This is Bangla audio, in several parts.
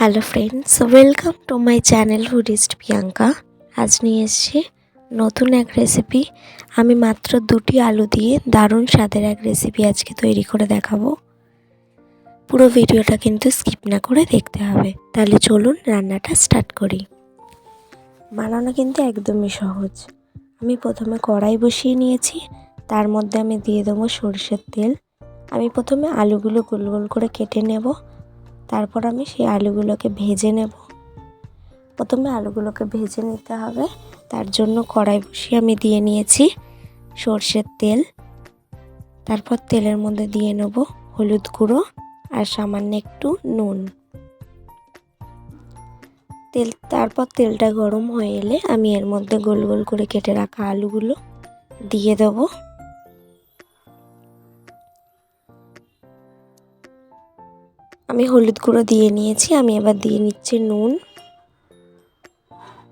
Hello friends welcome to my channel হুডিস্ট Priyanka আজ নিয়ে এসেছি নতুন এক রেসিপি আমি মাত্র দুটি আলু দিয়ে দারুণ স্বাদের এক রেসিপি আজকে তৈরি করে দেখাবো। পুরো ভিডিওটা কিন্তু স্কিপ না করে দেখতে হবে। তাহলে চলুন রান্নাটা স্টার্ট করি। বানানো কিন্তু একদমই সহজ। আমি প্রথমে কড়াই বসিয়ে নিয়েছি। তার মধ্যে আমি দিয়ে দেবো সরষের তেল। আমি প্রথমে আলুগুলো গোল গোল করে কেটে নেব। তারপর আমি সেই আলুগুলোকে ভেজে নেব। প্রথমে আলুগুলোকে ভেজে নিতে হবে। তার জন্য কড়াই বসিয়ে আমি দিয়ে নিয়েছি সর্ষের তেল। তারপর তেলের মধ্যে দিয়ে নেব হলুদ গুঁড়ো আর সামান্য একটু নুন। তেল, তারপর তেলটা গরম হয়ে এলে আমি এর মধ্যে গোল গোল করে কেটে রাখা আলুগুলো দিয়ে দেবো। আমি হলুদ গুঁড়ো দিয়ে নিয়েছি, আমি এবার দিয়ে নিচ্ছি নুন।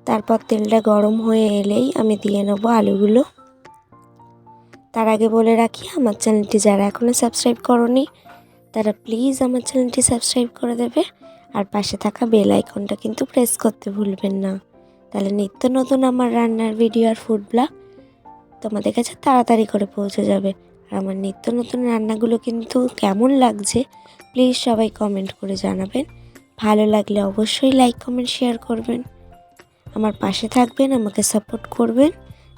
তারপর তেলটা গরম হয়ে এলেই আমি দিয়ে নেব আলুগুলো। তার আগে বলে রাখি, আমার চ্যানেলটি যারা এখনও সাবস্ক্রাইব করনি, তারা প্লিজ আমার চ্যানেলটি সাবস্ক্রাইব করে দেবে। আর পাশে থাকা বেল আইকনটা কিন্তু প্রেস করতে ভুলবেন না। তাহলে নিত্য নতুন আমার রান্নার ভিডিও আর ফুড ব্লগ তোমাদের কাছে তাড়াতাড়ি করে পৌঁছে যাবে। আর আমার নিত্য নতুন রান্নাগুলো কিন্তু কেমন লাগছে প্লিজ সবাই কমেন্ট করে জানাবেন। ভালো লাগলে অবশ্যই লাইক কমেন্ট শেয়ার করবেন। আমার পাশে থাকবেন, আমাকে সাপোর্ট করবেন।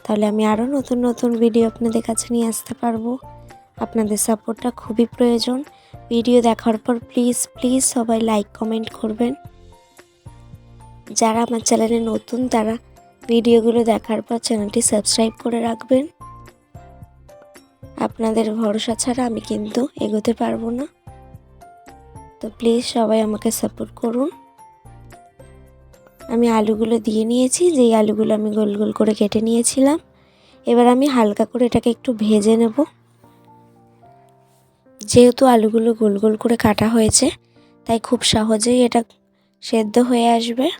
তাহলে আমি আরও নতুন নতুন ভিডিও আপনাদের কাছে নিয়ে আসতে পারব। আপনাদের সাপোর্টটা খুবই প্রয়োজন। ভিডিও দেখার পর প্লিজ প্লিজ সবাই লাইক কমেন্ট করবেন। যারা আমার চ্যানেলে নতুন, তারা ভিডিওগুলো দেখার পর চ্যানেলটি সাবস্ক্রাইব করে রাখবেন। আপনাদের ভরসা ছাড়া আমি কিন্তু এগোতে পারব না। তো প্লিজ সবাই আমাকে সাপোর্ট করুন। আমি আলুগুলো দিয়ে নিয়েছি, যেই আলুগুলো আমি গোল গোল করে কেটে নিয়েছিলাম। এবার আমি হালকা করে এটাকে একটু ভেজে নেব। যেহেতু আলুগুলো গোল গোল করে কাটা হয়েছে, তাই খুব সহজেই এটা সেদ্ধ হয়ে আসবে।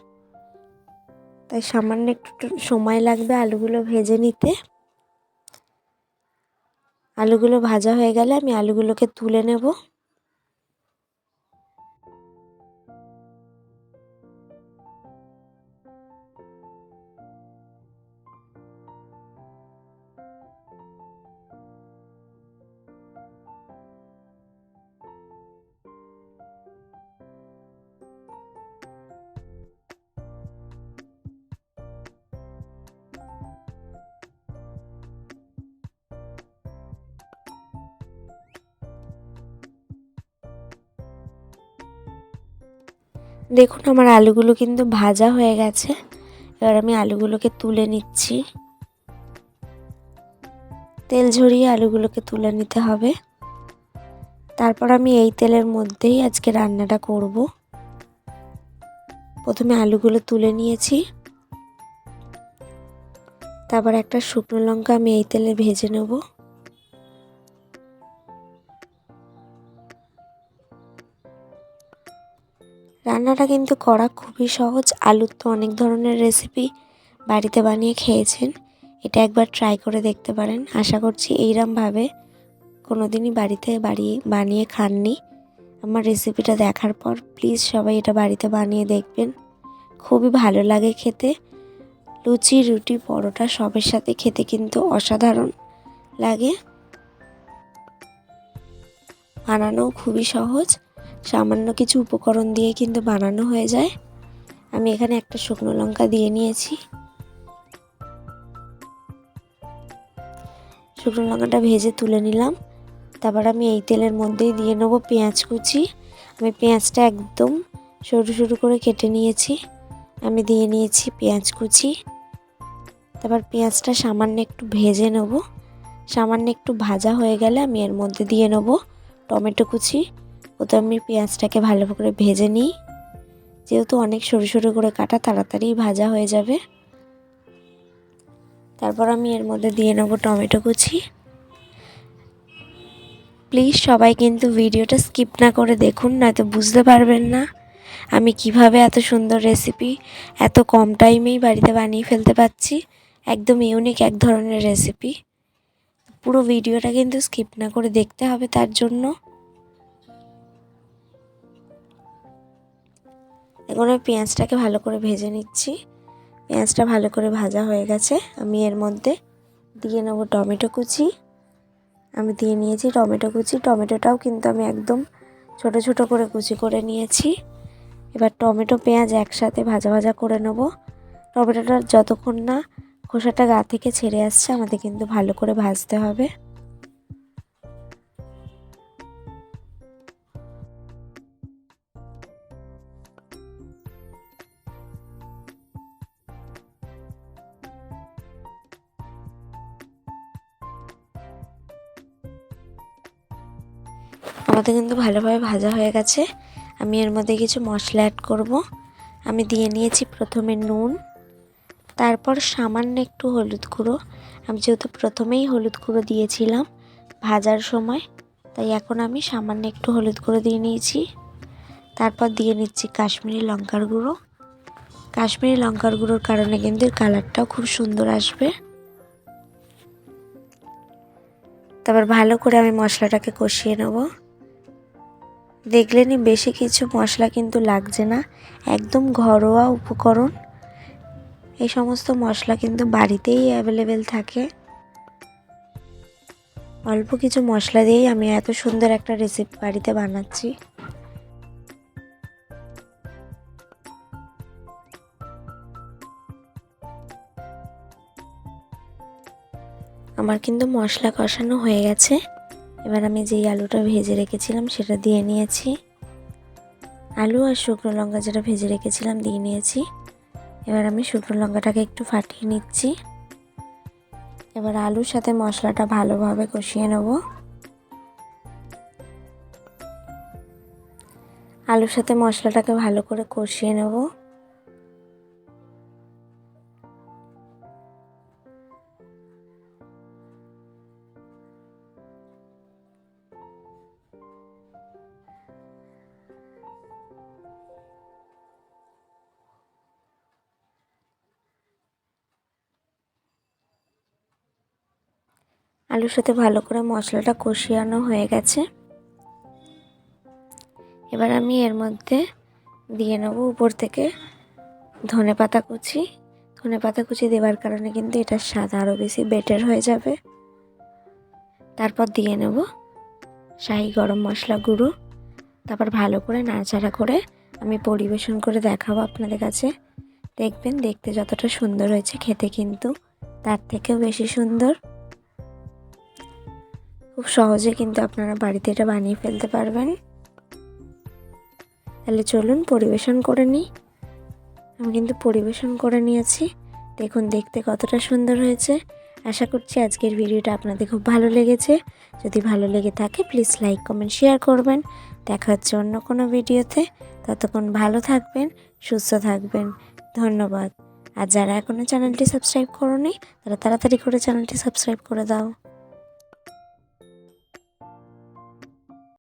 তাই সামান্য একটু সময় লাগবে আলুগুলো ভেজে নিতে। আলুগুলো ভাজা হয়ে গেলে আমি আলুগুলোকে তুলে নেব। দেখুন, আমার আলুগুলো কিন্তু ভাজা হয়ে গেছে। এবার আমি আলুগুলোকে তুলে নিচ্ছি। তেল ঝরিয়ে আলুগুলোকে তুলে নিতে হবে। তারপর আমি এই তেলের মধ্যেই আজকে রান্নাটা করব। প্রথমে আলুগুলো তুলে নিয়েছি। তারপর একটা শুকনো লঙ্কা আমি এই তেলে ভেজে নেব। রান্নাটা কিন্তু করা খুবই সহজ। আলুর তো অনেক ধরনের রেসিপি বাড়িতে বানিয়ে খেয়েছেন। এটা একবার ট্রাই করে দেখতে পারেন। আশা করছি এইরমভাবে কোনো দিনই বাড়িতে বাড়ি বানিয়ে খাননি। আমার রেসিপিটা দেখার পর প্লিজ সবাই এটা বাড়িতে বানিয়ে দেখবেন। খুবই ভালো লাগে খেতে। লুচি, রুটি, পরোটা সবের সাথে খেতে কিন্তু অসাধারণ লাগে। বানানোও খুবই সহজ। সামান্য কিছু উপকরণ দিয়ে কিন্তু বানানো হয়ে যায়। আমি এখানে একটা শুকনো লঙ্কা দিয়ে নিয়েছি। শুকনো লঙ্কাটা ভেজে তুলে নিলাম। তারপর আমি এই তেলের মধ্যেই দিয়ে নেব পেঁয়াজ কুচি। আমি পেঁয়াজটা একদম সরু সরু করে কেটে নিয়েছি। আমি দিয়ে নিয়েছি পেঁয়াজ কুচি। তারপর পেঁয়াজটা সামান্য একটু ভেজে নেব। সামান্য একটু ভাজা হয়ে গেলে আমি এর মধ্যে দিয়ে নেব টমেটো কুচি। প্রথমে আমি পেঁয়াজটাকে ভালো করে ভেজে নিই। যেহেতু অনেক সরু সরু করে কাটা, তাড়াতাড়ি ভাজা হয়ে যাবে। তারপর আমি এর মধ্যে দিয়ে নেব টমেটো কুচি। প্লিজ সবাই কিন্তু ভিডিওটা স্কিপ না করে দেখুন, নয়তো বুঝতে পারবেন না আমি কীভাবে এত সুন্দর রেসিপি এত কম টাইমেই বাড়িতে বানিয়ে ফেলতে পারছি। একদম ইউনিক এক ধরনের রেসিপি পুরো ভিডিওটা কিন্তু স্কিপ না করে দেখতে হবে তার জন্য। এখন আমি পেঁয়াজটাকে ভালো করে ভেজে নিচ্ছি। পেঁয়াজটা ভালো করে ভাজা হয়ে গেছে। আমি এর মধ্যে দিয়ে নেব টমেটো কুচি। আমি দিয়ে নিয়েছি টমেটো কুচি। টমেটোটাও কিন্তু আমি একদম ছোট ছোট করে কুচি করে নিয়েছি। এবার টমেটো পেঁয়াজ একসাথে ভাজা ভাজা করে নেব। টমেটোটা যতক্ষণ না খোসাটা গা থেকে ছেড়ে আসছে, আমাদের কিন্তু ভালো করে ভাজতে হবে। আমাদের কিন্তু ভালোভাবে ভাজা হয়ে গেছে। আমি এর মধ্যে কিছু মশলা অ্যাড করব। আমি দিয়ে নিয়েছি প্রথমে নুন, তারপর সামান্য একটু হলুদ গুঁড়ো। আমি যেহেতু প্রথমেই হলুদ গুঁড়ো দিয়েছিলাম ভাজার সময়, তাই এখন আমি সামান্য একটু হলুদ গুঁড়ো দিয়ে নিয়েছি। তারপর দিয়ে নিচ্ছি কাশ্মীরি লঙ্কার গুঁড়ো। কাশ্মীরি লঙ্কার গুঁড়োর কারণে কিন্তু এর কালারটাও খুব সুন্দর আসবে। তারপর ভালো করে আমি মশলাটাকে কষিয়ে নেব। দেখলেনি বেশি কিছু মশলা কিন্তু লাগছে না, একদম ঘরোয়া উপকরণ। এই সমস্ত মশলা কিন্তু বাড়িতেই অ্যাভেলেবেল থাকে। অল্প কিছু মশলা দিয়েই আমি এত সুন্দর একটা রেসিপি বাড়িতে বানাচ্ছি। আমার কিন্তু মশলা কষানো হয়ে গেছে। এবার আমি যেই আলুটা ভেজে রেখেছিলাম সেটা দিয়ে নিয়েছি। আলু আর শুকনো লঙ্কা যেটা ভেজে রেখেছিলাম দিয়ে নিয়েছি। এবার আমি শুকনো লঙ্কাটাকে একটু ফাটিয়ে নিচ্ছি। এবার আলুর সাথে মশলাটা ভালোভাবে কষিয়ে নেব। আলুর সাথে মশলাটাকে ভালো করে কষিয়ে নেব। আলুর সাথে ভালো করে মশলাটা কষিয়ানো হয়ে গেছে। এবার আমি এর মধ্যে দিয়ে নেব উপর থেকে ধনে পাতা কুচি। ধনে পাতা কুচি দেওয়ার কারণে কিন্তু এটার স্বাদ আরও বেশি বেটার হয়ে যাবে। তারপর দিয়ে নেব শাহি গরম মশলা গুঁড়ো। তারপর ভালো করে নাড়াচাড়া করে আমি পরিবেশন করে দেখাবো আপনাদের কাছে। দেখবেন, দেখতে যতটা সুন্দর হয়েছে খেতে কিন্তু, তার থেকেও বেশি সুন্দর। খুব সহজে কিন্তু আপনারা বাড়িতে এটা বানিয়ে ফেলতে পারবেন। তাহলে চলুন পরিবেশন করে নিই। আমি কিন্তু পরিবেশন করে নিয়েছি। দেখুন, দেখতে কতটা সুন্দর হয়েছে। আশা করছি আজকের ভিডিওটা আপনাদের খুব ভালো লেগেছে। যদি ভালো লেগে থাকে প্লিজ লাইক কমেন্ট শেয়ার করবেন। দেখা হচ্ছে অন্য কোনো ভিডিওতে। ততক্ষণ ভালো থাকবেন, সুস্থ থাকবেন। ধন্যবাদ। আর যারা এখনও চ্যানেলটি সাবস্ক্রাইব করনি, তারা তাড়াতাড়ি করে চ্যানেলটি সাবস্ক্রাইব করে দাও।